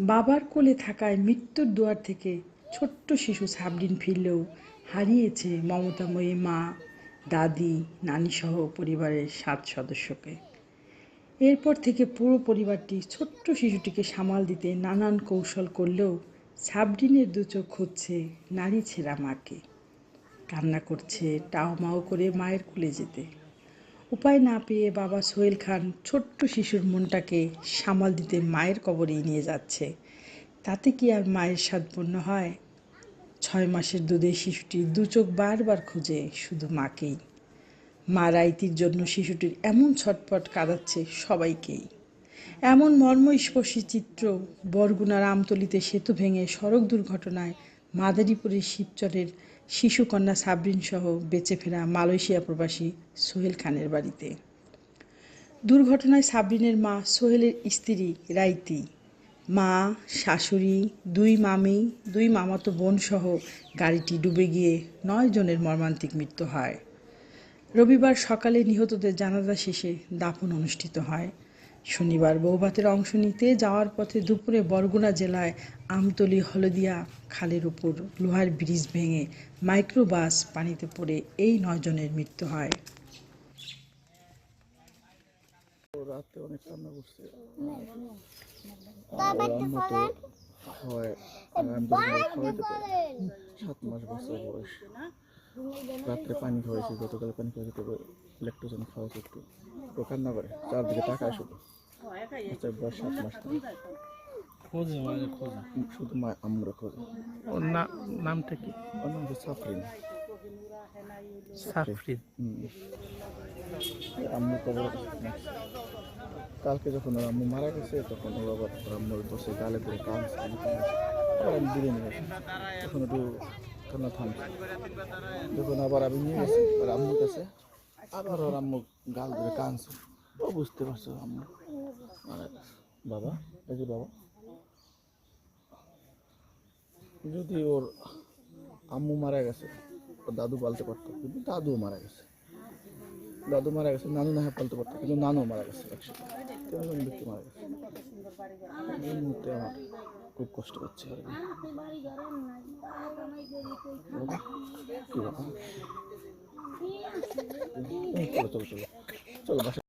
বাবার কোলে থাকায় মৃত্যুর দুয়ার থেকে ছোট্ট শিশু সাবরিন ফিরলেও হারিয়েছে মমতাময়ী মা, দাদি, নানিসহ পরিবারের সাত সদস্যকে। এরপর থেকে পুরো পরিবারটি ছোট্ট শিশুটিকে সামাল দিতে নানান কৌশল করলেও সাবরিনের দু চোখ হচ্ছে নারী ছেঁড়া মাকে। কান্না করছে, টাও মাও করে মায়ের কোলে যেতে। উপায় না পেয়ে বাবা সোহেল খান ছোট্ট শিশুর মনটাকে সামাল দিতে মায়ের কবরেই নিয়ে যাচ্ছে। তাতে কি আর মায়ের সাধপূর্ণ হয়? ছয় মাসের দুধে শিশুটি দু চোখ বারবার খুঁজে শুধু মাকেই। মা রাইতির জন্য শিশুটির এমন ছটপট কাঁদাচ্ছে সবাইকেই। এমন মর্মস্পর্শী চিত্র বরগুনার আমতলিতে সেতু ভেঙে সড়ক দুর্ঘটনায় মাদারীপুরের শিবচরের শিশুকন্যা সাবরিন সহ বেঁচে ফেরা মালয়েশিয়া প্রবাসী সোহেল খানের বাড়িতে। দুর্ঘটনায় সাবরিনের মা সোহেলের স্ত্রী রাইতি, মা, শাশুড়ি, দুই মামি, দুই মামাতো বোন সহ গাড়িটি ডুবে গিয়ে নয় জনের মর্মান্তিক মৃত্যু হয়। রবিবার সকালে নিহতদের জানাজা শেষে দাফন অনুষ্ঠিত হয়। শনিবার বৌভাতের অংশ নিতে যাওয়ার পথে দুপুরে বরগুনা জেলায় আমতলি হলদিয়া খালের উপর লোহার ব্রিজ ভেঙে মাইক্রোবাস পানিতে পড়ে এই নয়জনের মৃত্যু হয়। রাতে অনেক কান্না করছে। হয় সাত মাস বছর বয়স। রাত্রে পানি খাওয়াইছি গতকাল পানি খাওয়াইছি তবে ল্যাকটোজেন খাওয়াইছি একটু। তো কান্না করে চারদিকে তাকায় শুধু আচ্ছা বয়স সাত মাস তো। খোঁজে মানে খোঁজে। শুধু মা আম্মুরা খোঁজে। ওর না নামটা কি? ওর নাম হচ্ছে সাফরিন। সাফরিন? হুম। আম্মু কবর কালকে যখন ওর আম্মু মারা গেছে তখন ওর আবার আম্মুর বসে গালে ধরে আমি নিয়ে তখন একটু কান্না থামছে যখন আবার আমি নিয়ে গেছি ওর আম্মুর কাছে। আবার ওর আম্মু গাল ধরে কাঁদছে। ও বুঝতে পারছে আম্মু। মারা বাবা, এই যে বাবা। যদি ওর আম্মু মারা গেছে, ওর দাদু পালতে পারতো, কিন্তু দাদুও মারা গেছে। দাদু মারা গেছে, নানু না পালতে পারতো, কিন্তু নানু মারা গেছে একসাথে। তিনজন ব্যক্তি মারা গেছে। এই মুহূর্তে আমার খুব কষ্ট হচ্ছে। আর চলো চলো চলো। চলো